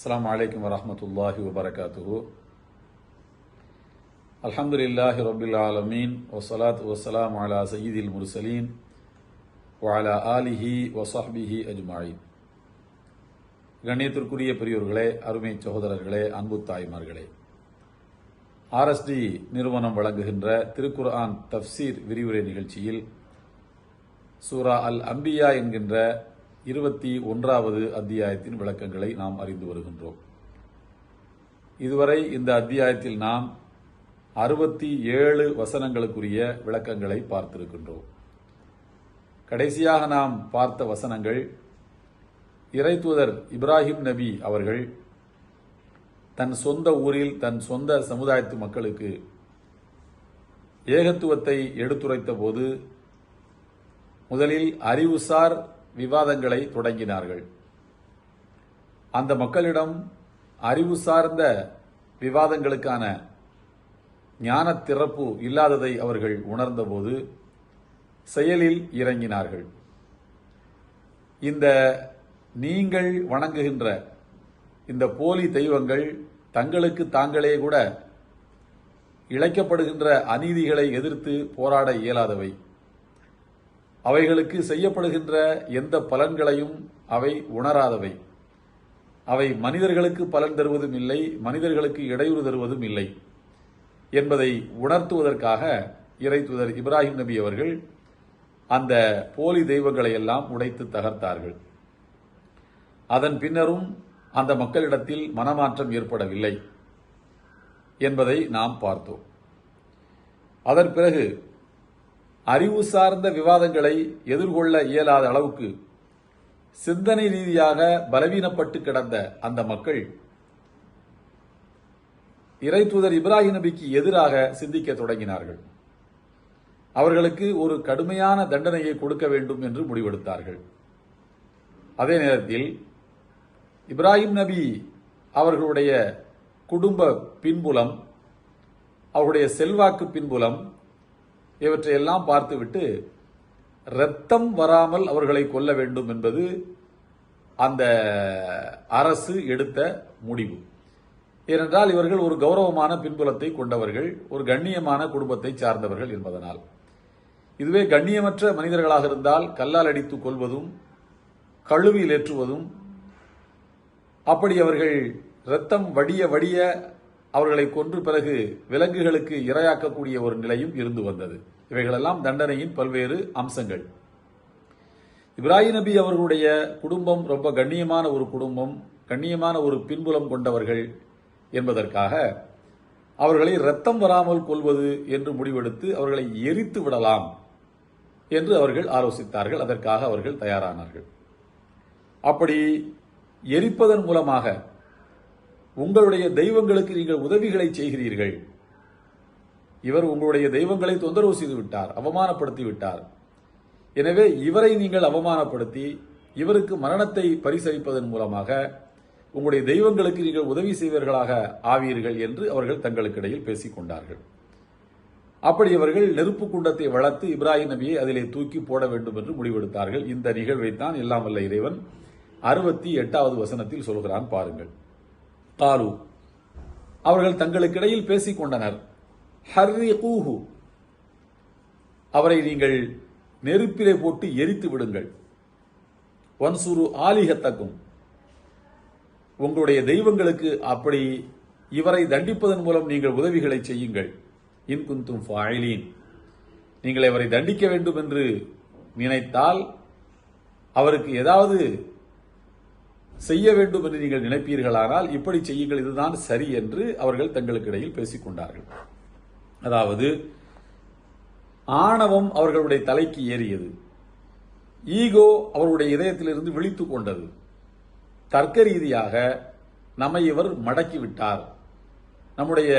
السلام عليكم ورحمة الله وبركاته الحمد لله رب العالمين والصلاة والسلام على سيد المرسلين وعلى آله وصحبه أجمعين கண்ணியத்திற்குரிய பெரியோர்களே அருமை சகோதரர்களே அன்பு தாய்மார்களே ஆர்எஸ்டி நிறுவனம் வழங்குகின்ற திருக்குர்ஆன் தஃப்சீர் விரிவுரை நிகழ்ச்சியில் சூரா அல் அம்பியா என்கின்ற இருபத்தி ஒன்றாவது அத்தியாயத்தின் விளக்கங்களை நாம் அறிந்து வருகின்றோம். இதுவரை இந்த அத்தியாயத்தில் நாம் அறுபத்தி ஏழு வசனங்களுக்குரிய விளக்கங்களை பார்த்திருக்கின்றோம். கடைசியாக நாம் பார்த்த வசனங்கள் இறைத்தூதர் இப்ராஹிம் நபி அவர்கள் தன் சொந்த ஊரில் தன் சொந்த சமுதாயத்து மக்களுக்கு ஏகத்துவத்தை எடுத்துரைத்த போது முதலில் அறிவுசார் விவாதங்களை தொடங்கினார்கள். அந்த மக்களிடம் அறிவு சார்ந்த விவாதங்களுக்கான ஞான திறப்பு இல்லாததை அவர்கள் உணர்ந்தபோது செயலில் இறங்கினார்கள். இந்த நீங்கள் வணங்குகின்ற இந்த போலி தெய்வங்கள் தங்களுக்கு தாங்களே கூட இழைக்கப்படுகின்ற அநீதிகளை எதிர்த்து போராட இயலாதவை. அவைகளுக்கு செய்யப்படுகின்ற எந்த பலன்களையும் அவை உணராதவை. அவை மனிதர்களுக்கு பலன் தருவதும் இல்லை மனிதர்களுக்கு இடையூறு தருவதும் இல்லை என்பதை உணர்த்துவதற்காக இறைத்துதர் இப்ராஹிம் நபி அவர்கள் அந்த போலி தெய்வங்களை எல்லாம் உடைத்து தகர்த்தார்கள். அதன் பின்னரும் அந்த மக்களிடத்தில் மனமாற்றம் ஏற்படவில்லை என்பதை நாம் பார்த்தோம். அதன் பிறகு அறிவு சார்ந்த விவாதங்களை எதிர்கொள்ள இயலாத அளவுக்கு சிந்தனை ரீதியாக பலவீனப்பட்டு கிடந்த அந்த மக்கள் இறைத்தூதர் இப்ராஹிம் நபிக்கு எதிராக சிந்திக்க தொடங்கினார்கள். அவர்களுக்கு ஒரு கடுமையான தண்டனையை கொடுக்க வேண்டும் என்று முடிவெடுத்தார்கள். அதே நேரத்தில் இப்ராஹிம் நபி அவர்களுடைய குடும்ப பின்புலம் அவருடைய செல்வாக்கு பின்புலம் இவற்றையெல்லாம் பார்த்துவிட்டு இரத்தம் வராமல் அவர்களை கொல்ல வேண்டும் என்பது அந்த அரசு எடுத்த முடிவு. ஏனென்றால் இவர்கள் ஒரு கௌரவமான பின்புலத்தை கொண்டவர்கள் ஒரு கண்ணியமான குடும்பத்தை சார்ந்தவர்கள் என்பதனால். இதுவே கண்ணியமற்ற மனிதர்களாக இருந்தால் கல்லால் அடித்து கொள்வதும் கழுவியில் ஏற்றுவதும் அப்படி அவர்கள் இரத்தம் வடிய வடிய அவர்களை கொன்று பிறகு விலங்குகளுக்கு இரையாக்கக்கூடிய ஒரு நிலையும் இருந்து வந்தது. இவைகளெல்லாம் தண்டனையின் பல்வேறு அம்சங்கள். இப்ராஹிம் நபி அவர்களுடைய குடும்பம் ரொம்ப கண்ணியமான ஒரு குடும்பம் கண்ணியமான ஒரு பின்புலம் கொண்டவர்கள் என்பதற்காக அவர்களை ரத்தம் வராமல் கொள்வது என்று முடிவெடுத்து அவர்களை எரித்து விடலாம் என்று அவர்கள் ஆலோசித்தார்கள். அதற்காக அவர்கள் தயாரானார்கள். அப்படி எரிப்பதன் மூலமாக உங்களுடைய தெய்வங்களுக்கு நீங்கள் உதவிகளை செய்கிறீர்கள். இவர் உங்களுடைய தெய்வங்களை தொந்தரவு செய்து விட்டார் அவமானப்படுத்தி விட்டார். எனவே இவரை நீங்கள் அவமானப்படுத்தி இவருக்கு மரணத்தை பரிசளிப்பதன் மூலமாக உங்களுடைய தெய்வங்களுக்கு நீங்கள் உதவி செய்வர்களாக ஆவீர்கள் என்று அவர்கள் தங்களுக்கு இடையில் பேசிக் கொண்டார்கள். அப்படி அவர்கள் நெருப்பு குண்டத்தை வளர்த்து இப்ராஹிம் நபியை அதிலே தூக்கி போட வேண்டும் என்று முடிவெடுத்தார்கள். இந்த நிகழ்வைத்தான் எல்லாம் வல்ல இறைவன் அறுபத்தி எட்டாவது வசனத்தில் சொல்கிறான் பாருங்கள். காலு அவர்கள் தங்களுக்கிடையில் பேசிக் கொண்டனர் ஹர்ரி கூஹு அவரை நீங்கள் நெருப்பிலே போட்டு எரித்து விடுங்கள். வன்சுரு ஆலிகத்தக்கும். உங்களுடைய தெய்வங்களுக்கு அப்படி இவரை தண்டிப்பதன் மூலம் நீங்கள் உதவிகளை செய்யுங்கள். இன்குந்தும் ஃபாயிலீன். நீங்கள் இவரை தண்டிக்க வேண்டும் என்று நினைத்தால் அவருக்கு ஏதாவது செய்ய வேண்டும் என்று நீங்கள் நினைப்பீர்களானால் இப்படி செய்யுங்கள் இதுதான் சரி என்று அவர்கள் தங்களுக்கு இடையில் பேசிக்கொண்டார்கள். அதாவது ஆணவம் அவர்களுடைய தலைக்கு ஏறியது. ஈகோ அவருடைய இதயத்திலிருந்து விழித்து கொண்டது. தர்க்க ரீதியாக நம்மை இவர் மடக்கிவிட்டார் நம்முடைய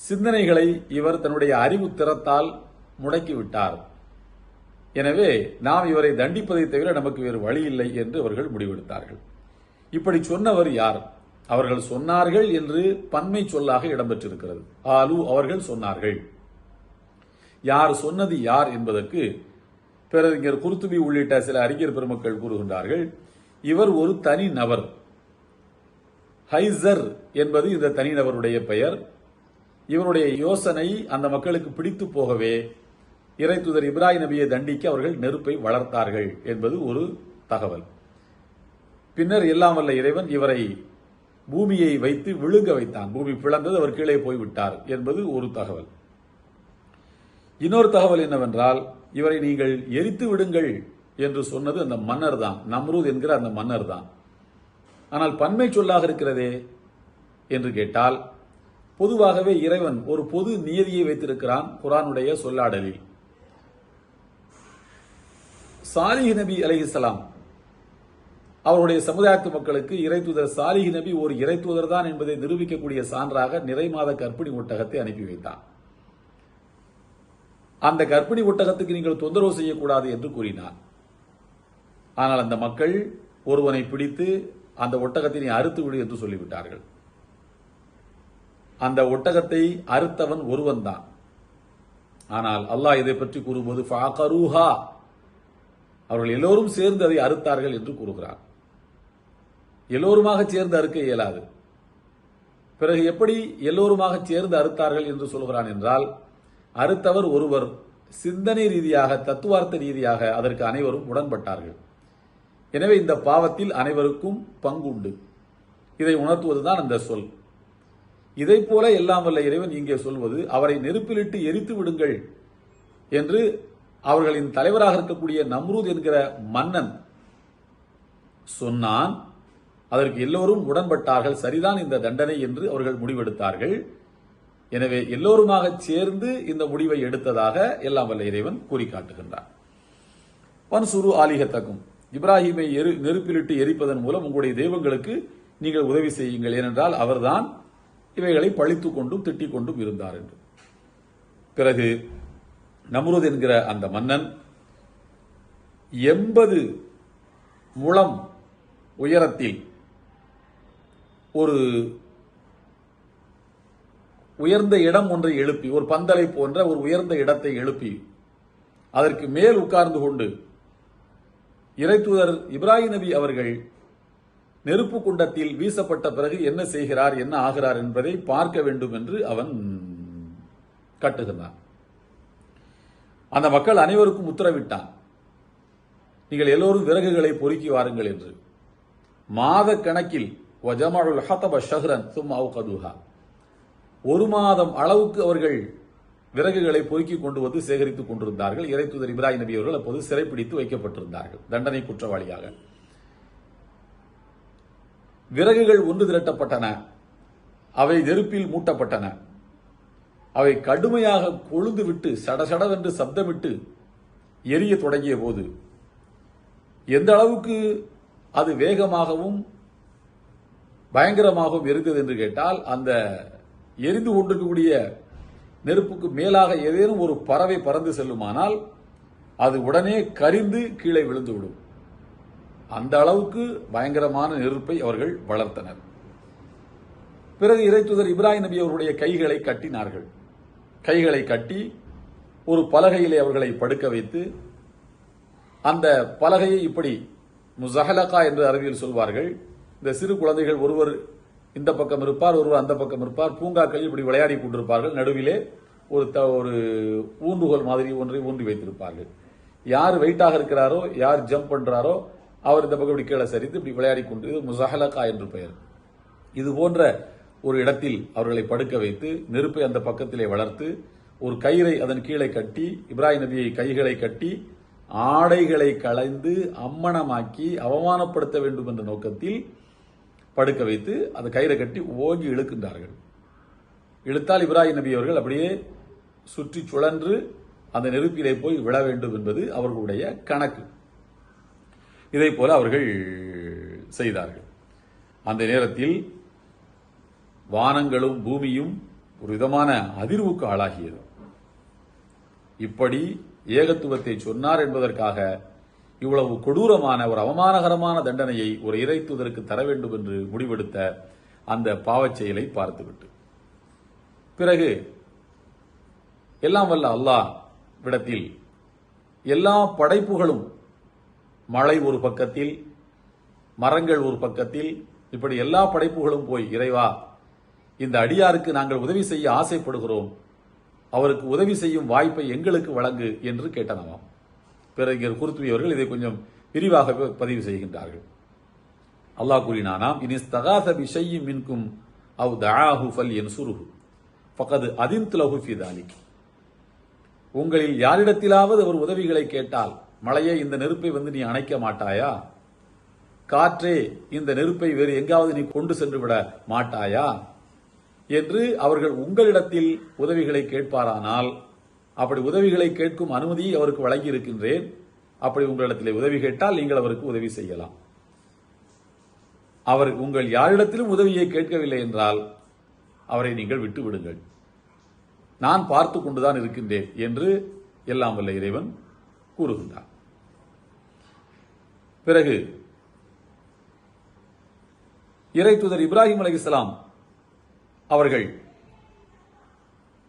சிந்தனைகளை இவர் தன்னுடைய அறிவு திறத்தால் முடக்கிவிட்டார் எனவே நாம் இவரை தண்டிப்பதை தவிர நமக்கு வேறு வழி இல்லை என்று அவர்கள் முடிவெடுத்தார்கள். இப்படி சொன்னவர் யார்? அவர்கள் சொன்னார்கள் என்று பன்மை சொல்லாக இடம்பெற்றிருக்கிறது. ஆலு அவர்கள் சொன்னார்கள். யார் சொன்னது யார் என்பதற்கு பேரறிஞர் குருத்துபி உள்ளிட்ட சில அறிஞர் பெருமக்கள் கூறுகின்றார்கள். இவர் ஒரு தனி நபர். ஹைசர் என்பது இந்த தனிநபருடைய பெயர். இவருடைய யோசனை அந்த மக்களுக்கு பிடித்து போகவே இறை தூதர் இப்ராஹிம் நபியை தண்டிக்க அவர்கள் நெருப்பை வளர்த்தார்கள் என்பது ஒரு தகவல். பின்னர் எல்லாம் வல்ல இறைவன் இவரை பூமியை வைத்து விழுங்க வைத்தான். பூமி பிளந்தது அவர் கீழே போய்விட்டார் என்பது ஒரு தகவல். இன்னொரு தகவல் என்னவென்றால் இவரை நீங்கள் எரித்து விடுங்கள் என்று சொன்னது அந்த மன்னர் தான். நம்ரூத் என்கிற அந்த மன்னர் தான். ஆனால் பன்மை சொல்லாக இருக்கிறதே என்று கேட்டால் பொதுவாகவே இறைவன் ஒரு பொது நியதியை வைத்திருக்கிறான் குரானுடைய சொல்லாடலில். சாலிஹ் நபி அலைஹிஸ்ஸலாம் அவருடைய சமுதாயத்து மக்களுக்கு இறைத்தூதர் சாலிஹ் நபி ஒரு இறைத்தூதர் தான் என்பதை நிரூபிக்கக்கூடிய சான்றாக நிறை மாத கற்பிணி ஒட்டகத்தை அனுப்பி வைத்தான். அந்த கர்ப்பிணி ஒட்டகத்துக்கு நீங்கள் தொந்தரவு செய்யக்கூடாது என்று கூறினார். ஆனால் அந்த மக்கள் ஒருவனை பிடித்து அந்த ஒட்டகத்தினை அறுத்து விடு என்று சொல்லிவிட்டார்கள். அந்த ஒட்டகத்தை அறுத்தவன் ஒருவன் தான். ஆனால் அல்லாஹ் இதை பற்றி கூறும்போது ஃபாகரூஹா அவர்கள் எல்லோரும் சேர்ந்து அதை அறுத்தார்கள் என்று கூறுகிறார். எல்லோருமாக சேர்ந்து அறுக்க இயலாது. பிறகு எப்படி எல்லோருமாக சேர்ந்து அறுத்தார்கள் என்று சொல்கிறான் என்றால் அறுத்தவர் ஒருவர் சிந்தனை ரீதியாக தத்துவார்த்த ரீதியாக அதற்கு அனைவரும் உடன்பட்டார்கள். எனவே இந்த பாவத்தில் அனைவருக்கும் பங்குண்டு. இதை உணர்த்துவதுதான் அந்த சொல். இதை போல எல்லாம் வல்ல இறைவன் இங்கே சொல்வது அவரை நெருப்பிலிட்டு எரித்து விடுங்கள் என்று அவர்களின் தலைவராக இருக்கக்கூடிய நம்ரூத் என்கிற மன்னன் சொன்னான் அதற்கு எல்லோரும் உடன்பட்டார்கள். சரிதான் இந்த தண்டனை என்று அவர்கள் முடிவெடுத்தார்கள். எனவே எல்லோருமாக சேர்ந்து இந்த முடிவை எடுத்ததாக எல்லாம் வல்ல இறைவன் கூறி காட்டுகின்றான் பன்சுரு ஆலிகத்தக்கும். இப்ராஹிமை எரு நெருப்பிலிட்டு எரிப்பதன் மூலம் உங்களுடைய தெய்வங்களுக்கு நீங்கள் உதவி செய்யுங்கள். ஏனென்றால் அவர்தான் இவைகளை பழித்துக் கொண்டும் திட்டிக் கொண்டும் இருந்தார் என்று. பிறகு நம்ருத் என்கிற அந்த மன்னன் எண்பது முழம் உயரத்தில் ஒரு உயர்ந்த இடம் ஒன்றை எழுப்பி ஒரு பந்தலை போன்ற ஒரு உயர்ந்த இடத்தை எழுப்பி அதற்கு மேல் உட்கார்ந்து கொண்டு இறைத்துதர் இப்ராஹிம் நபி அவர்கள் நெருப்பு குண்டத்தில் வீசப்பட்ட பிறகு என்ன செய்கிறார் என்ன ஆகிறார் என்பதை பார்க்க வேண்டும் என்று அவன் கட்டுகிறான் அந்த மக்கள் அனைவருக்கும் உத்தரவிட்டான். நீங்கள் எல்லோரும் விறகுகளை பொறுக்கி வாருங்கள் என்று. மாத கணக்கில் வஜமாவுல் ஹதப ஷஹ்ரன் சும்மா கதுஹா ஒரு மாதம் அளவுக்கு அவர்கள் விறகுகளை பொறுக்கி கொண்டு வந்து சேகரித்துக் கொண்டிருந்தார்கள். இறைத்துதர் இப்ராஹிம் நபி அவர்கள் அப்போது சிறைப்பிடித்து வைக்கப்பட்டிருந்தார்கள் தண்டனை குற்றவாளியாக. விறகுகள் ஒன்று திரட்டப்பட்டன அவை நெருப்பில் மூட்டப்பட்டன. அவை கடுமையாக கொழுந்து விட்டு சடசடவென்று சப்தமிட்டு எரிய தொடங்கிய போது எந்த அளவுக்கு அது வேகமாகவும் பயங்கரமாகவும் எரிந்தது என்று கேட்டால் அந்த எரிந்து கொண்டிருக்கக்கூடிய நெருப்புக்கு மேலாக ஏதேனும் ஒரு பறவை பறந்து செல்லுமானால் அது உடனே கரிந்து கீழே விழுந்துவிடும். அந்த அளவுக்கு பயங்கரமான நெருப்பை அவர்கள் வளர்த்தனர். பிறகு இறைத்துதர் இப்ராஹிம் நபி அவருடைய கைகளை கட்டினார்கள். கைகளை கட்டி ஒரு பலகையிலே அவர்களை படுக்க வைத்து அந்த பலகையை இப்படி முசஹலகா என்று அறிவியல் சொல்வார்கள். இந்த சிறு குழந்தைகள் ஒருவர் இந்த பக்கம் இருப்பார் ஒருவர் அந்த பக்கம் இருப்பார். பூங்காக்களில் இப்படி விளையாடி கொண்டிருப்பார்கள். நடுவிலே ஒரு த ஒரு ஊன்றுகோல் மாதிரி ஒன்றை ஊன்றி வைத்திருப்பார்கள். யார் வெயிட்டாக இருக்கிறாரோ யார் ஜம்ப் பண்ணுறாரோ அவர் இந்த பக்கம் இப்படி கீழே சரித்து இப்படி விளையாடி கொண்டு முசஹலகா என்று பெயர். இது போன்ற ஒரு இடத்தில் அவர்களை படுக்க வைத்து நெருப்பை அந்த பக்கத்திலே வளர்த்து ஒரு கயிறை அதன் கீழே கட்டி இப்ராஹிம் நபியை கைகளை கட்டி ஆடைகளை களைந்து அம்மணமாக்கி அவமானப்படுத்த வேண்டும் என்ற நோக்கத்தில் படுக்க வைத்து அந்த கயிறை கட்டி ஓங்கி இழுக்கின்றார்கள். இழுத்தால் இப்ராஹிம் நபி அவர்கள் அப்படியே சுற்றி சுழன்று அந்த நெருப்பிலே போய் விழ வேண்டும் என்பது அவர்களுடைய கணக்கு. இதை போல அவர்கள் செய்தார்கள். அந்த நேரத்தில் வானங்களும் பூமியும் ஒரு விதமான அதிர்வுக்கு ஆளாகியது. இப்படி ஏகத்துவத்தை சொன்னார் என்பதற்காக இவ்வளவு கொடூரமான ஒரு அவமானகரமான தண்டனையை ஒரு இறைத்துவதற்கு தர வேண்டும் என்று முடிவெடுத்த அந்த பாவச் செயலை பார்த்துவிட்டு. பிறகு எல்லாம் வல்ல அல்லாஹ் விடத்தில் எல்லா படைப்புகளும் மழை ஒரு பக்கத்தில் மரங்கள் ஒரு பக்கத்தில் இப்படி எல்லா படைப்புகளும் போய் இறைவா இந்த அடியாருக்கு நாங்கள் உதவி செய்ய ஆசைப்படுகிறோம். அவருக்கு உதவி செய்யும் வாய்ப்பை எங்களுக்கு வழங்கு என்று கேட்டனவாம். பிறகு குருத்துவி அவர்கள் இதை கொஞ்சம் விரிவாக பதிவு செய்கின்றார்கள். அல்லாஹ் கூறினானாம் இனி இனிஸ்தகாத விஷயம் மின்கும் அவ் தஆஹு ஃபல் என் சுருகு பக்கது அதின் ஃபி தாலிக். உங்களில் யாரிடத்திலாவது அவர் உதவிகளை கேட்டால் மழையே இந்த நெருப்பை வந்து நீ அணைக்க மாட்டாயா? காற்றே இந்த நெருப்பை வேறு எங்காவது நீ கொண்டு சென்று விட மாட்டாயா? என்று அவர்கள் உங்களிடத்தில் உதவிகளை கேட்பாரானால் அப்படி உதவிகளை கேட்கும் அனுமதியை அவருக்கு வழங்கி இருக்கின்றேன் அப்படி உங்களிடத்தில் உதவி கேட்டால் நீங்கள் அவருக்கு உதவி செய்யலாம். அவர் உங்கள் யாரிடத்திலும் உதவியை கேட்கவில்லை என்றால் அவரை நீங்கள் விட்டு விடுங்கள் நான் பார்த்து கொண்டுதான் இருக்கின்றேன் என்று எல்லாம் வல்ல இறைவன் கூறுகின்றான் பிறகு இறை தூதர் இப்ராஹிம் அலைஹிஸ்ஸலாம் அவர்கள்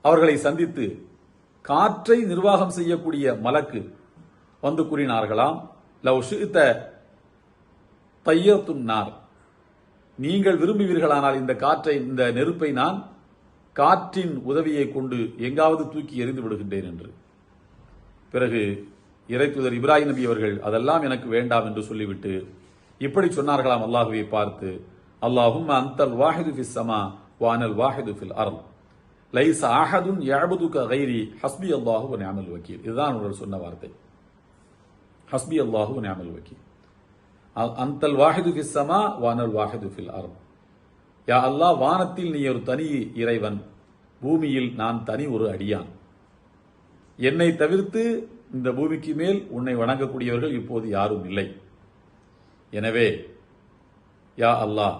அவர்களை சந்தித்து காற்றை நிர்வாகம் செய்யக்கூடிய மலக்கு வந்து கூறினார்களாம். லவ் ஷித்த தையத்தும் நார். நீங்கள் விரும்புவீர்களானால் இந்த காற்றை இந்த நெருப்பை நான் காற்றின் உதவியை கொண்டு எங்காவது தூக்கி எறிந்து விடுகின்றேன் என்று. பிறகு இறைத்துதர் இப்ராஹிம் நபி அவர்கள் அதெல்லாம் எனக்கு வேண்டாம் என்று சொல்லிவிட்டு இப்படி சொன்னார்களாம் அல்லாஹுவை பார்த்து அல்லாஹும் அந்தல் வாஹிது ஃபிஸ் சமா வானல் வாஹிது ஃபில் அருள் லைஸ் அஹதுன் யஅபுதுக கைரி ஹஸ்பி அல்லாஹு வ நிஅமல் வக்கீல் இதுதான் அவர்கள் சொன்ன வார்த்தை. ஹஸ்பி அல்லாஹு வ நிஅமல் வக்கீல் அந்தல் வாஹிது ஃபிஸ் சமா வானல் வாஹிது ஃபில் அருள் யா அல்லாஹ் வானத்தில் நீ ஒரு தனி இறைவன். பூமியில் நான் தனி ஒரு அடியான். என்னை தவிர்த்து இந்த பூமிக்கு மேல் உன்னை வணங்கக்கூடியவர்கள் இப்போது யாரும் இல்லை. எனவே யா அல்லாஹ்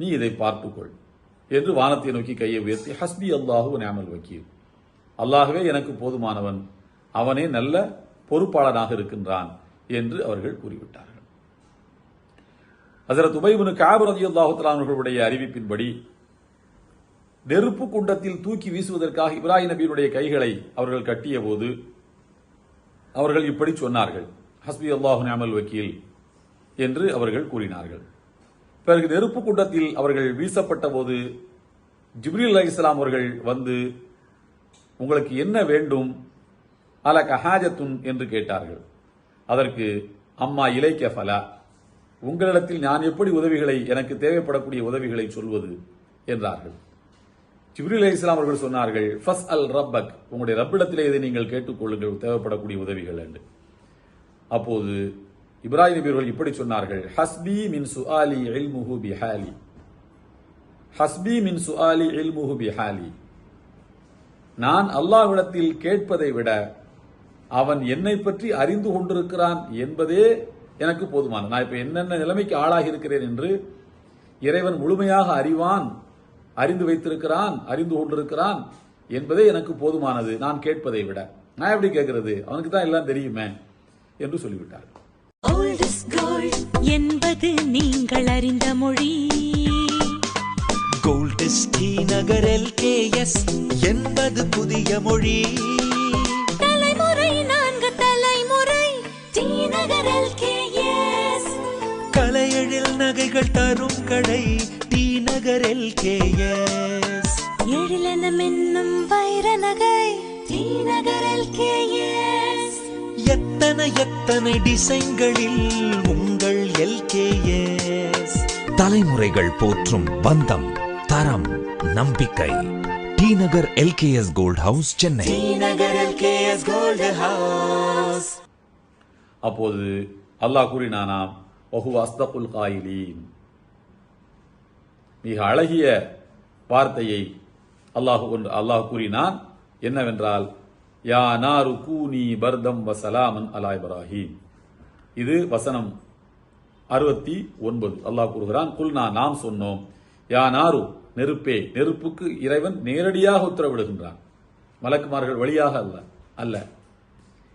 நீ இதை பார்த்துக்கொள். என்று வானத்தை நோக்கி கையை உயர்த்தி ஹஸ்பி அல்லாஹு நியாமல் வக்கீல். அல்லாகவே எனக்கு போதுமானவன். அவனே நல்ல பொறுப்பாளனாக இருக்கின்றான் என்று அவர்கள் கூறிவிட்டார்கள். ஹசரத் உபைபுனு காபரதி ரலியல்லாஹு அவர்களுடைய அறிவிப்பின்படி நெருப்பு குண்டத்தில் தூக்கி வீசுவதற்காக இப்ராஹிம் நபியினுடைய கைகளை அவர்கள் கட்டிய போது அவர்கள் இப்படி சொன்னார்கள் ஹஸ்பி அல்லாஹு நியாமல் வக்கீல் என்று அவர்கள் கூறினார்கள். பிறகு நெருப்பு குண்டத்தில் அவர்கள் வீசப்பட்ட போது ஜிப்ரீல் இஸ்லாம் அவர்கள் வந்து உங்களுக்கு என்ன வேண்டும்? அல கஹாஜத்துன் என்று கேட்டார்கள். அதற்கு அம்மா இலைக்க ஃபலா. உங்களிடத்தில் நான் எப்படி உதவிகளை எனக்கு தேவைப்படக்கூடிய உதவிகளை சொல்வது? என்றார்கள். ஜிப்ரில் அலி இஸ்லாம் அவர்கள் சொன்னார்கள் ஃபஸ் அல் ரப்பக். உங்களுடைய ரப்பிடத்திலே இதை நீங்கள் கேட்டுக்கொள்ளுங்கள். தேவைப்படக்கூடிய உதவிகள் என்று. அப்போது இப்ராஹிம் நபி அவர்கள் இப்படி சொன்னார்கள் ஹஸ்பி மின் சுஆலி இல்முஹு பிஹாலி. ஹஸ்பி மின் சுஆலி இல்முஹு பிஹாலி. நான் அல்லாஹ்விடத்தில் கேட்பதை விட அவன் என்னை பற்றி அறிந்து கொண்டிருக்கிறான் என்பதே எனக்கு போதுமானது. நான் இப்போ என்னென்ன நிலைமைக்கு ஆளாகி இருக்கிறேன் என்று இறைவன் முழுமையாக அறிவான் அறிந்து வைத்திருக்கிறான் அறிந்து கொண்டிருக்கிறான் என்பதே எனக்கு போதுமானது. நான் கேட்பதை விட. நான் எப்படி கேட்கறது? அவனுக்கு தான் எல்லாம் தெரியுமே என்று சொல்லிவிட்டார் என்பது நீங்கள் அறிந்த மொழி கோல்டஸ் டி நகர் எல்கேஎஸ் என்பது புதிய மொழி தலைமுறை நான்கு தலைமுறை டி நகர் LKS. கலையெழில் நகைகள் தரும் கடை டி நகர் எல்கேஎஸ் எழிலனம் என்னும் வைர நகை டி நகர் LKS. எத்தனை எத்தனை டிசைன்களில் உங்கள் எல்கேஎஸ்? தலைமுறைகள் போற்றும் பந்தம் தரம் நம்பிக்கை. T Nagar LKS gold house Chennai. T Nagar LKS gold house அப்போது அல்லாஹ் கூறினானாம் வஹு அஸ்தகுல் காயிலீன். மிக அழகிய வார்த்தையை அல்லாஹ் ஒன்று அல்லாஹ் கூறினான் என்னவென்றால் யா நாரு கூனி பர்தம் வசலாமன் அலா இப்ராஹிம். இது வசனம் அறுபத்தி ஒன்பது. அல்லாஹ் கூறுகிறான் குல்னா நாம் சொன்னோம் யா நாரு நெருப்பே நெருப்புக்கு இறைவன் நேரடியாக உத்தரவிடுகின்றான். மலக்குமார்கள் வழியாக அல்ல அல்ல.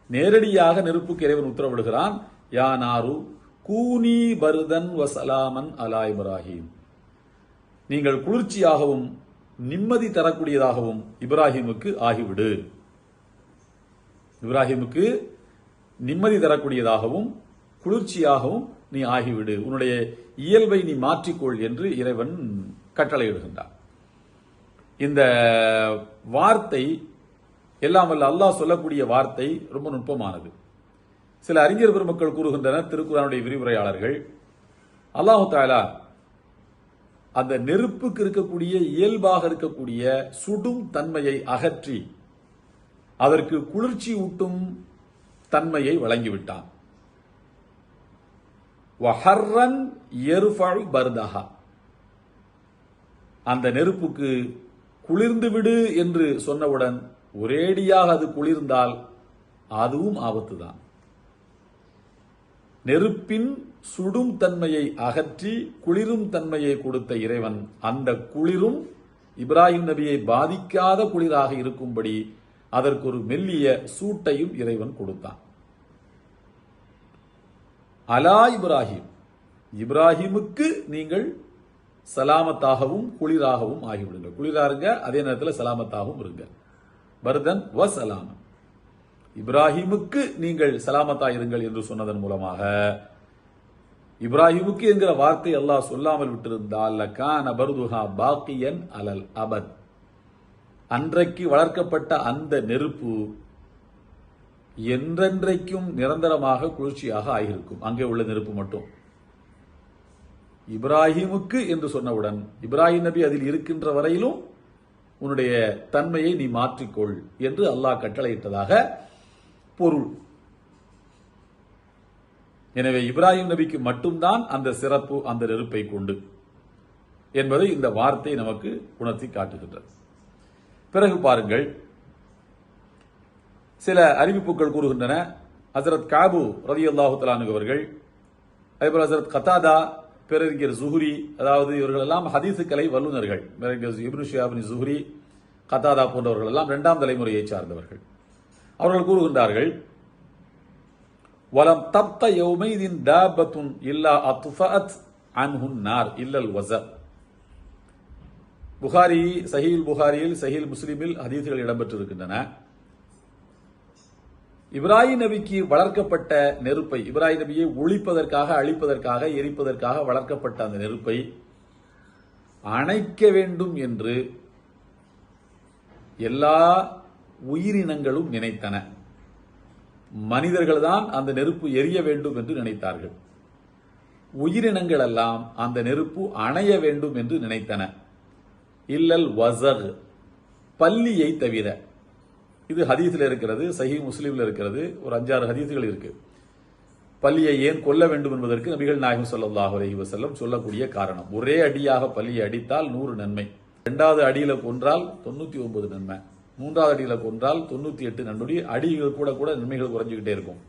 நேரடியாக நெருப்புக்கு இறைவன் உத்தரவிடுகிறான் யா நாரு கூனி பருதன் வசலாமன் அலா இப்ராஹிம். நீங்கள் குளிர்ச்சியாகவும் நிம்மதி தரக்கூடியதாகவும் இப்ராஹிமுக்கு ஆகிவிடு. இப்ராஹிமுக்கு நிம்மதி தரக்கூடியதாகவும் குளிர்ச்சியாகவும் நீ ஆகிவிடு. உன்னுடைய இயல்பை நீ மாற்றிக்கொள் என்று இறைவன் கட்டளையிடுகின்றான். இந்த வார்த்தை எல்லாம் வல்ல அல்லாஹ் சொல்லக்கூடிய வார்த்தை ரொம்ப நுட்பமானது. சில அறிஞர் பெருமக்கள் கூறுகின்றனர் திருக்குறானுடைய விரிவுரையாளர்கள் அல்லாஹு தாலா அந்த நெருப்புக்கு இருக்கக்கூடிய இயல்பாக இருக்கக்கூடிய சுடும் தன்மையை அகற்றி அதற்கு குளிர்ச்சி ஊட்டும் தன்மையை வழங்கிவிட்டான். வஹர்ரன் பர்தஹா. அந்த நெருப்புக்கு குளிர்ந்து விடு என்று சொன்னவுடன் ஒரேடியாக அது குளிர்ந்தால் அதுவும் ஆபத்துதான். நெருப்பின் சுடும் தன்மையை அகற்றி குளிரும் தன்மையை கொடுத்த இறைவன் அந்த குளிரும் இப்ராஹிம் நபியை பாதிக்காத குளிராக இருக்கும்படி அதற்கு ஒரு மெல்லிய சூட்டையும் இறைவன் கொடுத்தான். அலா இப்ராஹிம். இப்ராஹிமுக்கு நீங்கள் சலாமத்தாகவும் குளிராகவும் ஆகிவிடுங்கள். குளிரா இருங்க அதே நேரத்தில் சலாமத்தாகவும் இருங்க. வருதன் வ சலாமன் இப்ராஹிமுக்கு நீங்கள் சலாமத்தா இருங்கள் என்று சொன்னதன் மூலமாக இப்ராஹிமுக்கு என்கிற வார்த்தை அல்லாஹ் சொல்லாமல் விட்டிருந்தால் கான பருதுஹா பாக்கியன் அலல் அபத். அன்றைக்கு வளர்க்கப்பட்ட அந்த நெருப்பு என்றென்றைக்கும் நிரந்தரமாக குளிர்ச்சியாக ஆகியிருக்கும். அங்கே உள்ள நெருப்பு மட்டும். இப்ராஹிமுக்கு என்று சொன்னவுடன் இப்ராஹிம் நபி அதில் இருக்கின்ற வரையிலும் உன்னுடைய தன்மையை நீ மாற்றிக்கொள் என்று அல்லாஹ் கட்டளையிட்டதாக பொருள். எனவே இப்ராஹிம் நபிக்கு மட்டும்தான் அந்த சிறப்பு அந்த நெருப்பை கொண்டு என்பதை இந்த வார்த்தை நமக்கு உணர்த்தி காட்டுகின்றது. பிறகு பாருங்கள். சில அறிவிப்புகள் கூறுகின்றன. ஹசரத் காபு ரதி அல்லாஹு அவர்கள் அதேபோல் ஹசரத் கத்தாதா பேரறிஞர் ஜுஹுரி அதாவது இவர்கள் எல்லாம் ஹதீசுக்கலை வல்லுநர்கள் பேரறிஞர் இப்னு ஷியாபின் ஜுஹுரி கத்தாதா போன்றவர்கள் எல்லாம் இரண்டாம் தலைமுறையை சார்ந்தவர்கள். அவர்கள் கூறுகின்றார்கள் வலம் தப்த யௌமைதின் தாபத்துன் இல்லா அத்துஃபத் அன்ஹுன் நார் இல்லல் வசத் புகாரி சஹீல் புகாரியில் சஹீல் முஸ்லிமில் ஹதீஸ்கள் இடம்பெற்றிருக்கின்றன. இப்ராஹிம் நபிக்கு வளர்க்கப்பட்ட நெருப்பை இப்ராஹிம் நபியை ஒழிப்பதற்காக அழிப்பதற்காக எரிப்பதற்காக வளர்க்கப்பட்ட அந்த நெருப்பை அணைக்க வேண்டும் என்று எல்லா உயிரினங்களும் நினைத்தன. மனிதர்கள் தான் அந்த நெருப்பு எரிய வேண்டும் என்று நினைத்தார்கள். உயிரினங்கள் எல்லாம் அந்த நெருப்பு அணைய வேண்டும் என்று நினைத்தன. இல்லல் வசக் பள்ளியை தவிர. இது ஹதீஸில் இருக்கிறது சஹி முஸ்லீமில் இருக்கிறது ஒரு அஞ்சாறு ஹதீஸ்கள் இருக்கு. பள்ளியை ஏன் கொல்ல வேண்டும் என்பதற்கு நபிகள் நாயகம் ஸல்லல்லாஹு அலஹி வசல்லம் சொல்லக்கூடிய காரணம். ஒரே அடியாக பள்ளியை அடித்தால் நூறு நன்மை. ரெண்டாவது அடியில் கொன்றால் தொண்ணூற்றி ஒன்பது நன்மை. மூன்றாவது அடியில் கொன்றால் தொண்ணூற்றி எட்டு நன்மை அடிகள் கூட கூட நன்மைகள் குறைஞ்சுக்கிட்டே இருக்கும்.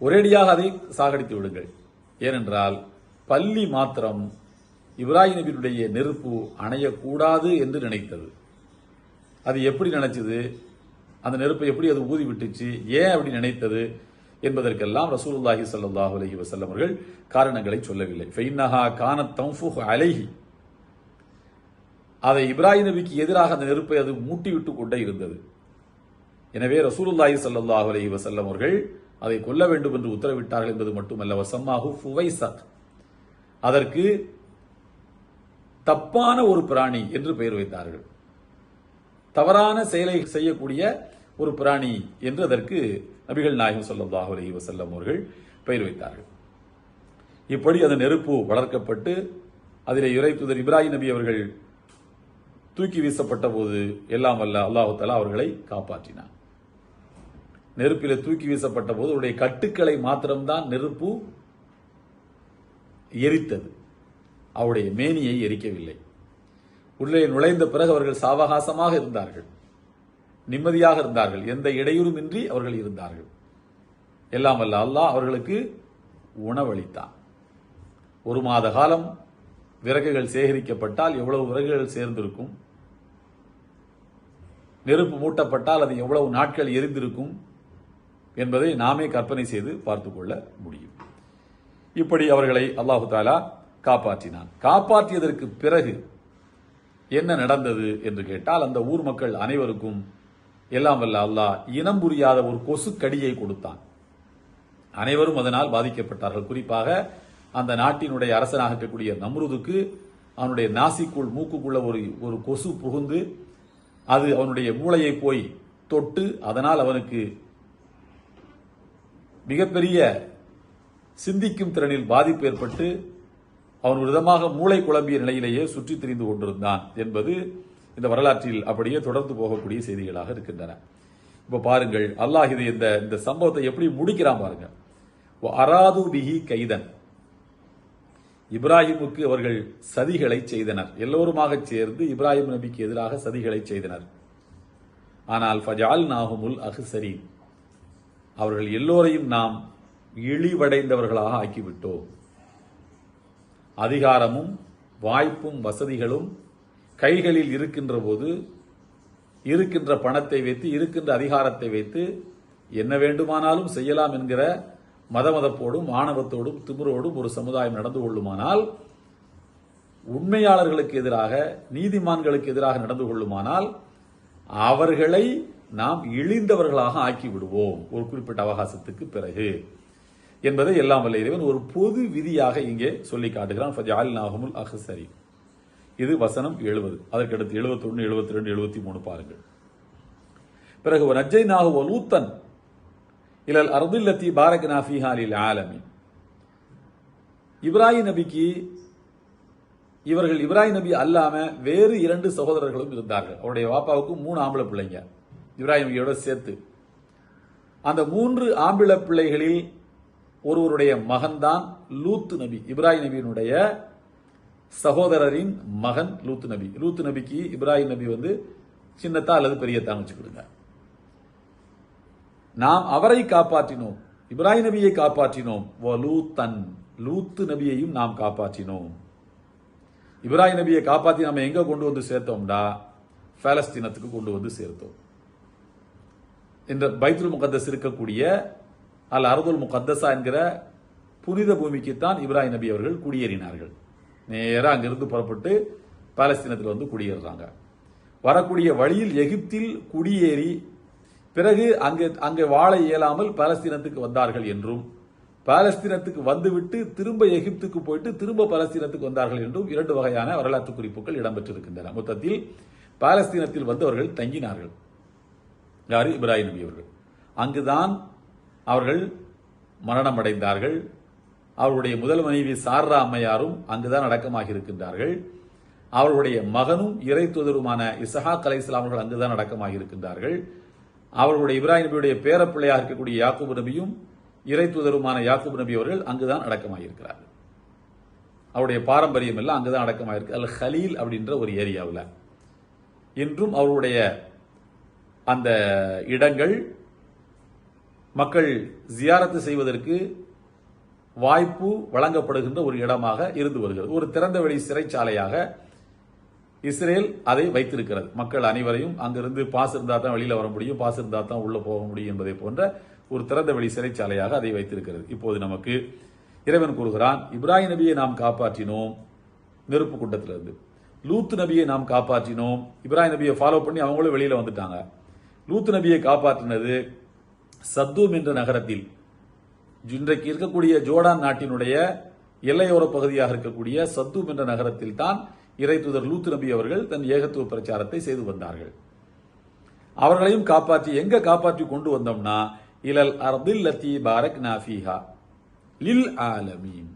ஒரேடியாக அதை சாகடித்து விடுங்கள். ஏனென்றால் பள்ளி மாத்திரம் இப்ராஹிம் நபியுடைய நெருப்பு அணையக்கூடாது என்று நினைத்தது. அது எப்படி நினைச்சது? அந்த நெருப்பை எப்படி அது ஊதி விட்டுச்சு? ஏன் அப்படி நினைத்தது? என்பதற்கெல்லாம் ரசூலுல்லாஹி ஸல்லல்லாஹு அலஹி வஸல்லம் அவர்கள் காரணங்களை சொல்லவில்லை. ஃபைன்னஹா கானத் தன்ஃபுஹ் அலைஹி. அதை இப்ராஹிம் நபிக்கு எதிராக அந்த நெருப்பை அது மூட்டிவிட்டு கொண்டே இருந்தது. எனவே ரசூலுல்லாஹி ஸல்லல்லாஹு அலஹி வசல்லம் அவர்கள் அதை கொல்ல வேண்டும் என்று உத்தரவிட்டார்கள் என்பது மட்டுமல்ல. வசம்மாஹு ஃபுவைசக் அதற்கு தப்பான ஒரு பிராணி என்று பெயர் வைத்தார்கள். தவறான செயலை செய்யக்கூடிய ஒரு பிராணி என்று அதற்கு நபிகள் நாயகம் ஸல்லல்லாஹு அலி வசல்லம் அவர்கள் பெயர் வைத்தார்கள். இப்படி அந்த நெருப்பு வளர்க்கப்பட்டு அதில் இறைத்துதர் இப்ராஹிம் நபி அவர்கள் தூக்கி வீசப்பட்ட போது எல்லாம் வல்ல அல்லாஹு தலா அவர்களை காப்பாற்றினார் நெருப்பில் தூக்கி வீசப்பட்ட போது அவருடைய கட்டுக்களை மாத்திரம்தான் நெருப்பு எரித்தது. அவருடைய மேனியை எரிக்கவில்லை. உள்ளே நுழைந்த பிறகு அவர்கள் சாவகாசமாக இருந்தார்கள். நிம்மதியாக இருந்தார்கள். எந்த இடையூறுமின்றி அவர்கள் இருந்தார்கள். எல்லாம் அல்ல அல்லாஹ் அவர்களுக்கு உணவளித்தான். ஒரு மாத காலம் விறகுகள் சேகரிக்கப்பட்டால் எவ்வளவு விறகுகள் சேர்ந்திருக்கும்? நெருப்பு மூட்டப்பட்டால் அது எவ்வளவு நாட்கள் எரிந்திருக்கும்? என்பதை நாமே கற்பனை செய்து பார்த்துக்கொள்ள முடியும். இப்படி அவர்களை அல்லாஹு தாலா காப்பாற்றினான். காப்பாற்றியதற்கு பிறகு என்ன நடந்தது என்று கேட்டால் அந்த ஊர் மக்கள் அனைவருக்கும் எல்லாம் வல்ல அல்லாஹ் இனம் புரியாத ஒரு கொசு கடியை கொடுத்தான். அனைவரும் அதனால் பாதிக்கப்பட்டார்கள். குறிப்பாக அந்த நாட்டினுடைய அரசனாக இருக்கக்கூடிய நம்ருதுக்கு அவனுடைய நாசிக்குள் மூக்குக்குள்ள ஒரு ஒரு கொசு புகுந்து அது அவனுடைய மூளையை போய் தொட்டு அதனால் அவனுக்கு மிகப்பெரிய சிந்திக்கும் திறனில் பாதிப்பு ஏற்பட்டு அவன் ஒரு விதமாக மூளை குழம்பிய நிலையிலேயே சுற்றித் திரிந்து கொண்டிருந்தான் என்பது இந்த வரலாற்றில் அப்படியே தொடர்ந்து போகக்கூடிய செய்திகளாக இருக்கின்றன. இப்போ பாருங்கள் அல்லாஹ் இது இந்த இந்த சம்பவத்தை எப்படி முடிக்கிறான் பாருங்க. அராது பிஹி கைதன். இப்ராஹிமுக்கு அவர்கள் சதிகளை செய்தனர். எல்லோருமாக சேர்ந்து இப்ராஹிம் நபிக்கு எதிராக சதிகளை செய்தனர். ஆனால் ஃபஜால் நாகுமுல் அஹ்சரீன். அவர்கள் எல்லோரையும் நாம் இழிவடைந்தவர்களாக ஆக்கிவிட்டோம். அதிகாரமும் வாய்ப்பும் வசதிகளும் கைகளில் இருக்கின்ற போது இருக்கின்ற பணத்தை வைத்து இருக்கின்ற அதிகாரத்தை வைத்து என்ன வேண்டுமானாலும் செய்யலாம் என்கிற மதமதப்போடும் ஆணவத்தோடும் திமிரோடும் ஒரு சமுதாயம் நடந்து கொள்ளுமானால் உண்மையாளர்களுக்கு எதிராக நீதிமான்களுக்கு எதிராக நடந்து கொள்ளுமானால் அவர்களை நாம் இழிந்தவர்களாக ஆக்கி விடுவோம் ஒரு குறிப்பிட்ட அவகாசத்துக்கு பிறகு. என்பதை எல்லாம் வல்ல இறைவன் ஒரு பொது விதியாக இங்கே சொல்லி காட்டுகிறான் ஃபஜால் நாகமுல் அஹ்சரி. இது வசனம் எழுபது. அதற்கடுத்து எழுபத்தொன்று எழுபத்தி ரெண்டு எழுபத்தி மூணு பாருங்கள். பிறகு நஜ்ஜை நாகு ஒலூத்தன் இலல் அர்தில்லத்தி பாரக் நாஃபிஹாலில் ஆலமி இப்ராஹிம் நபிக்கு இவர்கள் இப்ராஹிம் நபி அல்லாம வேறு இரண்டு சகோதரர்களும் இருந்தார்கள். அவருடைய வாப்பாவுக்கு மூணு ஆம்பளை பிள்ளைங்க. இப்ராஹிம் நபியோட சேர்த்து. அந்த மூன்று ஆம்பிள பிள்ளைகளில் ஒருவருடைய மகன்தான் லூத்து நபி இப்ராஹிம் நபியினுடைய சகோதரரின் மகன் லூத்து நபி. லூத்து நபிக்கு இப்ராஹிம் நபி வந்து சின்னத்தா அல்லது பெரியத்தான் வச்சுக்கிடுங்க நாம் அவரை காப்பாற்றினோம் இப்ராஹிம் நபியை காப்பாற்றினோம். வலூத்தன் லூத்து நபியையும் நாம் காப்பாற்றினோம். இப்ராஹிம் நபியை காப்பாற்றி நம்ம எங்க கொண்டு வந்து சேர்த்தோம்டா? பாலஸ்தீனத்துக்கு கொண்டு வந்து சேர்த்தோம். இந்த பைத்துல் முகத்தஸ் இருக்கக்கூடிய அல் அருதுல் முகத்தசா என்கிற புனித பூமிக்கு தான் இப்ராஹிம் நபி அவர்கள் குடியேறினார்கள். நேராக அங்கிருந்து புறப்பட்டு பாலஸ்தீனத்தில் வந்து குடியேறுறாங்க. வரக்கூடிய வழியில் எகிப்தில் குடியேறி பிறகு அங்கே அங்கே வாழ இயலாமல் பாலஸ்தீனத்துக்கு வந்தார்கள் என்றும் பாலஸ்தீனத்துக்கு வந்துவிட்டு திரும்ப எகிப்துக்கு போயிட்டு திரும்ப பாலஸ்தீனத்துக்கு வந்தார்கள் என்றும் இரண்டு வகையான வரலாற்று குறிப்புகள் இடம்பெற்றிருக்கின்றன. மொத்தத்தில் பாலஸ்தீனத்தில் வந்து அவர்கள் தங்கினார்கள். யாரு? இப்ராஹிம் நபி அவர்கள். அங்குதான் அவர்கள் மரணம் அடைந்தார்கள் அவருடைய முதல் மனைவி சாரா அம்மையாரும் அங்குதான் அடக்கமாக இருக்கின்றார்கள் அவருடைய மகனும் இறை தூதருமான இசஹாக் அலை அவர்கள் அங்குதான் அடக்கமாக இருக்கின்றார்கள் அவர்களுடைய இப்ராஹிம் நபியுடைய பேரப்பிள்ளையாக இருக்கக்கூடிய யாக்கூப் நபியும் இறை தூதருமான யாக்கூப் நபி அவர்கள் அங்குதான் அடக்கமாகியிருக்கிறார்கள். அவருடைய பாரம்பரியம் எல்லாம் அங்குதான் அடக்கமாயிருக்கு அல் ஹலீல் அப்படின்ற ஒரு ஏரியாவில். இன்றும் அவருடைய அந்த இடங்கள் மக்கள் ஜியாரத்து செய்வதற்கு வாய்ப்பு வழங்கப்படுகின்ற ஒரு இடமாக இருந்து வருகிறது. ஒரு திறந்தவெளி சிறைச்சாலையாக இஸ்ரேல் அதை வைத்திருக்கிறது. மக்கள் அனைவரையும் அங்கிருந்து பாஸ் இருந்தால் தான் வெளியில் வர முடியும் பாஸ் இருந்தால் தான் உள்ளே போக முடியும் என்பதை போன்ற ஒரு திறந்தவெளி சிறைச்சாலையாக அதை வைத்திருக்கிறது. இப்போது நமக்கு இறைவன் கூறுகிறான் இப்ராஹிம் நபியை நாம் காப்பாற்றினோம். நெருப்பு கூட்டத்திலிருந்து லூத் நபியை நாம் காப்பாற்றினோம். இப்ராஹிம் நபியை ஃபாலோ பண்ணி அவங்களும் வெளியில் வந்துட்டாங்க. லூத் நபியை காப்பாற்றினது சத்தூம் என்ற நகரத்தில் இன்றைக்கு இருக்கக்கூடிய ஜோர்டான் நாட்டினுடைய எல்லையோர பகுதியாக இருக்கக்கூடிய சத்தூம் என்ற நகரத்தில் தான் இறை தூதர் லூத் நபி அவர்கள் தன் ஏகத்துவ பிரச்சாரத்தை செய்து வந்தார்கள். அவர்களையும் காப்பாற்றி எங்க காப்பாற்றி கொண்டு வந்தோம்னா இலல் அர்தில் லத்தி பாரக் நாஃபிஹா லில் ஆலமீன்.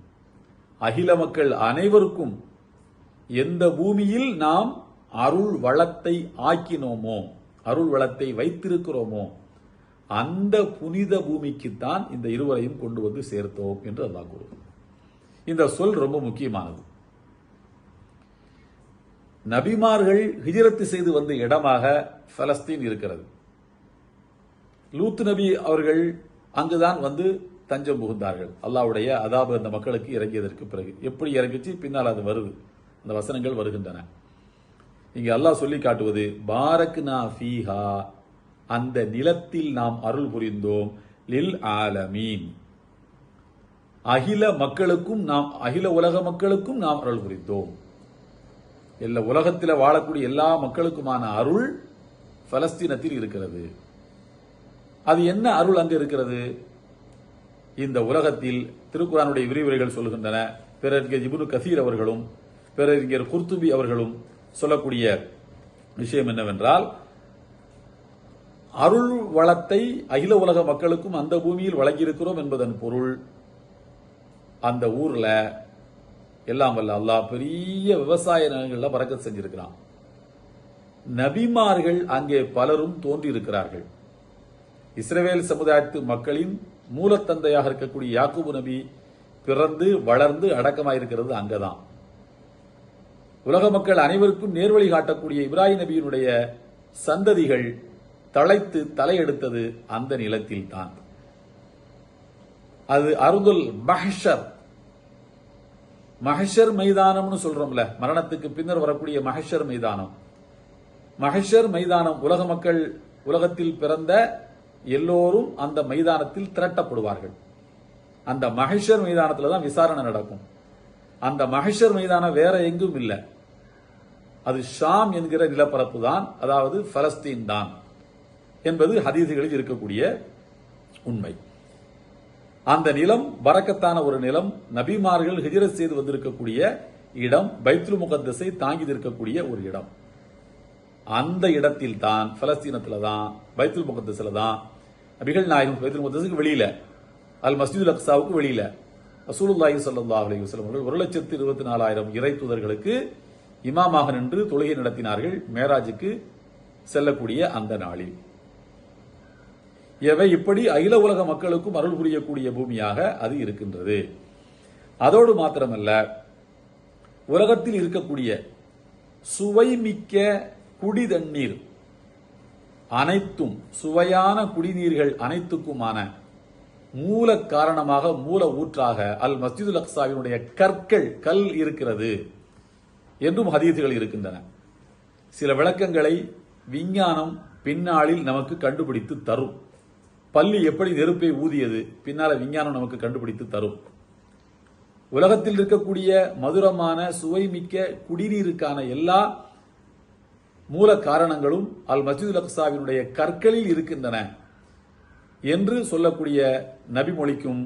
அகில மக்கள் அனைவருக்கும் எந்த பூமியில் நாம் அருள் வளத்தை ஆக்கினோமோ அருள் வளத்தை வைத்திருக்கிறோமோ அந்த புனித பூமிக்குத்தான் இந்த இருவரையும் கொண்டு வந்து சேர்த்தோம் என்று அல்லாஹ் கூறுவது இந்த சொல் ரொம்ப முக்கியமானது. நபிமார்கள் ஹிஜரத்து செய்து வந்த இடமாக பலஸ்தீன் இருக்கிறது. லூத் நபி அவர்கள் அங்குதான் வந்து தஞ்சம் புகுந்தார்கள். அல்லாவுடைய அதாபு அந்த மக்களுக்கு இறங்கியதற்கு பிறகு. எப்படி இறங்கிச்சு? பின்னால் அது வருது. அந்த வசனங்கள் வருகின்றன. இங்கே அல்லாஹ் சொல்லி காட்டுவது பாரக்னா ஃபீஹா அந்த நிலத்தில் நாம் அருள் புரிந்தோம். லில் ஆலமீன். அகில மக்களுக்கும் நாம் அகில உலக மக்களுக்கும் நாம் அருள் புரிந்தோம். எல்லா உலகத்தில் வாழக்கூடிய எல்லா மக்களுக்குமான அருள் பலஸ்தீனத்தில் இருக்கிறது. அது என்ன அருள் அங்கு இருக்கிறது? இந்த உலகத்தில் திருக்குறானுடைய விரிவுரைகள் சொல்கின்றன பேரறிஞர் இப்னு கசீர் அவர்களும் பேரறிஞர் குர்துபி அவர்களும் சொல்லக்கூடிய விஷயம் என்னவென்றால் அருள் வளத்தை அகில உலக மக்களுக்கும் அந்த பூமியில் வழங்கியிருக்கிறோம் என்பதன் பொருள். அந்த ஊர்ல எல்லாம் வல்ல அல்லாஹ் பெரிய விவசாய நிலங்களில் பறக்க செஞ்சிருக்கிறான். நபிமார்கள் அங்கே பலரும் தோன்றியிருக்கிறார்கள். இஸ்ரேல் சமுதாயத்து மக்களின் மூலத்தந்தையாக இருக்கக்கூடிய யாக்குபு நபி பிறந்து வளர்ந்து அடக்கமாயிருக்கிறது அங்கதான். உலக மக்கள் அனைவருக்கும் நேர்வழி காட்டக்கூடிய இப்ராஹிம் நபியினுடைய சந்ததிகள் தழைத்து தலையெடுத்தது அந்த நிலத்தில் தான் அது அருதுல் மஹஷர். மஹஷர் மைதானம்னு சொல்றோம்ல மரணத்துக்கு பின்னர் வரக்கூடிய மஹஷர் மைதானம். மஹஷர் மைதானம் உலக மக்கள் உலகத்தில் பிறந்த எல்லோரும் அந்த மைதானத்தில் திரட்டப்படுவார்கள். அந்த மகேஷர் மைதானத்தில் தான் விசாரணை நடக்கும். அந்த மகேஷர் மைதானம் வேற எங்கும் இல்லை. அது ஷாம் என்கிற நிலப்பரப்பு தான் அதாவது பலஸ்தீன் தான் என்பது ஹதீசுகளில் இருக்கக்கூடிய உண்மை. அந்த நிலம் வரக்கத்தான ஒரு நிலம் நபிமார்கள் ஹிஜரத் செய்து வந்திருக்கக்கூடிய இடம் பைத்துல் முகத்தஸை தாங்கி நிற்கக்கூடிய ஒரு இடம். அந்த இடத்தில் தான் பலஸ்தீனத்தில் தான் பைத்துல் முகத்தஸ்ல தான் நபிகள் நாயகம் பைத்துல் முகத்தஸுக்கு வெளியில அல் மஸ்ஜிதுல் அக்ஸாவுக்கு வெளியில ரசூலுல்லாஹி ஸல்லல்லாஹு அலி வஸ்லம் அவர்கள் ஒரு லட்சத்து இருபத்தி நாலாயிரம் இறை தூதர்களுக்கு இமாமாக நின்று தொழுகை நடத்தினார்கள் மேராஜுக்கு செல்லக்கூடிய அந்த நாளில். எவை இப்படி அகில உலக மக்களுக்கும் அருள் புரியக்கூடிய பூமியாக அது இருக்கின்றது. அதோடு மாத்திரமல்ல உலகத்தில் இருக்கக்கூடிய சுவைமிக்க குடி தண்ணீர் அனைத்தும் சுவையான குடிநீர்கள் அனைத்துக்குமான மூல காரணமாக மூல ஊற்றாக அல் மஸ்ஜிதுல் அக்ஸாவினுடைய கற்கள் கல் இருக்கிறது என்றும் ஹதீதுகள் இருக்கின்றன. சில விளக்கங்களை விஞ்ஞானம் பின்னாளில் நமக்கு கண்டுபிடித்து தரும். பள்ளி எப்படி நெருப்பை ஊதியது? பின்னால விஞ்ஞானம் நமக்கு கண்டுபிடித்து தரும். உலகத்தில் இருக்கக்கூடிய மதுரமான சுவைமிக்க குடிநீருக்கான எல்லா மூல காரணங்களும் அல் மஸ்ஜித் அக்ஸாவினுடைய கற்களில் இருக்கின்றன என்று சொல்லக்கூடிய நபிமொழிக்கும்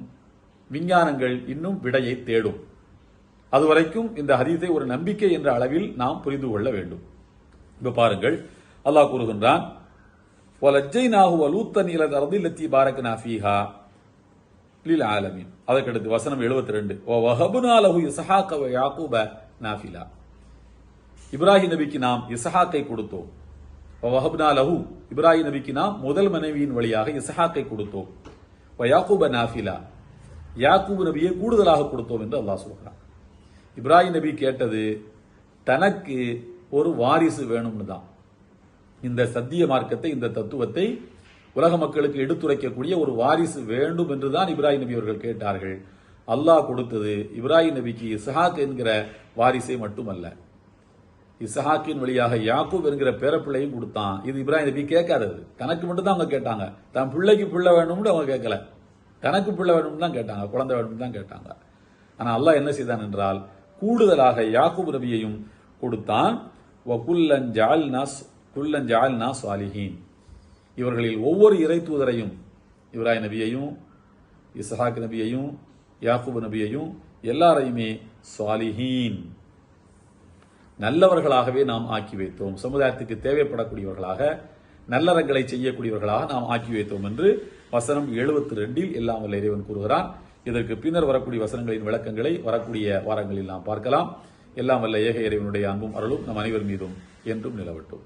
விஞ்ஞானங்கள் இன்னும் விடையை தேடும். அதுவரைக்கும் இந்த ஹதீஸை ஒரு நம்பிக்கை என்ற அளவில் நாம் புரிந்து கொள்ள வேண்டும். இப்ப பாருங்கள். அல்லாஹ் கூறுகின்றான் ஒலஜ்ஜைனாஹு வலூத்தன் இலத் அர்தில்லத்தி பாரக்னா ஃபீஹா லில் ஆலமீன் அதற்கடுத்து வசனம் எழுபத்தி ரெண்டு ஓ வஹபுனாலஹு இசஹாக்க யாக்கூப நாஃபிலா இப்ராஹிம் நபிக்கு நாம் இசஹாக்கை கொடுத்தோம் வஹப்னா லஹு இப்ராஹிம் நபிக்கு நாம் முதல் மனைவியின் வழியாக இசஹாக்கை கொடுத்தோம் வ யாக்கூப நாஃபிலா யாக்கூப் நபியை கூடுதலாக கொடுத்தோம் என்று அல்லாஹ் சொல்கிறான் இப்ராஹிம் நபி கேட்டது தனக்கு ஒரு வாரிசு வேணும்னு தான் இந்த சத்திய மார்க்கத்தை இந்த தத்துவத்தை உலக மக்களுக்கு எடுத்துரைக்கக்கூடிய ஒரு வாரிசு வேண்டும் என்றுதான் இப்ராஹிம் நபி அவர்கள் கேட்டார்கள். அல்லாஹ் கொடுத்தது இப்ராஹிம் நபிக்கு இசஹாக் என்கிற வாரிசை மட்டுமல்ல. இசஹாக்கின் வழியாக யாக்கூப் என்கிற பேரப்பிள்ளையும் கொடுத்தான். இது இப்ராஹிம் நபி கேட்காதது. தனக்கு மட்டும் தான் அவங்க கேட்டாங்க. தன் பிள்ளைக்கு பிள்ளை வேணும்னு அவங்க கேட்கல. தனக்கு பிள்ளை வேணும்னு தான் கேட்டாங்க. குழந்தை வேணும்னு தான் கேட்டாங்க. ஆனால் அல்லாஹ் என்ன செய்தான் என்றால் கூடுதலாக யாக்கூப் நபியையும் கொடுத்தான். வகுல்லன் ஜால்னாஸ் குல்லன் ஜால்னா சாலிஹீன். இவர்களில் ஒவ்வொரு இறை தூதரையும் இப்ராஹிம் நபியையும் இஸ்ஹாக் நபியையும் யாக்கூப் நபியையும் எல்லாரையுமே சாலிஹீன். நல்லவர்களாகவே நாம் ஆக்கி வைத்தோம். சமுதாயத்துக்கு தேவைப்படக்கூடியவர்களாக நல்லறங்களை செய்யக்கூடியவர்களாக நாம் ஆக்கி வைத்தோம் என்று வசனம் எழுபத்தி ரெண்டில் எல்லாம் வல்ல இறைவன் கூறுகிறான். இதற்கு பின்னர் வரக்கூடிய வசனங்களின் விளக்கங்களை வரக்கூடிய வாரங்களில் நாம் பார்க்கலாம். எல்லாம் வல்ல ஏக இறைவனுடைய அன்பும் அருளும் நம் அனைவர் மீதும் என்றும் நிலவட்டும்.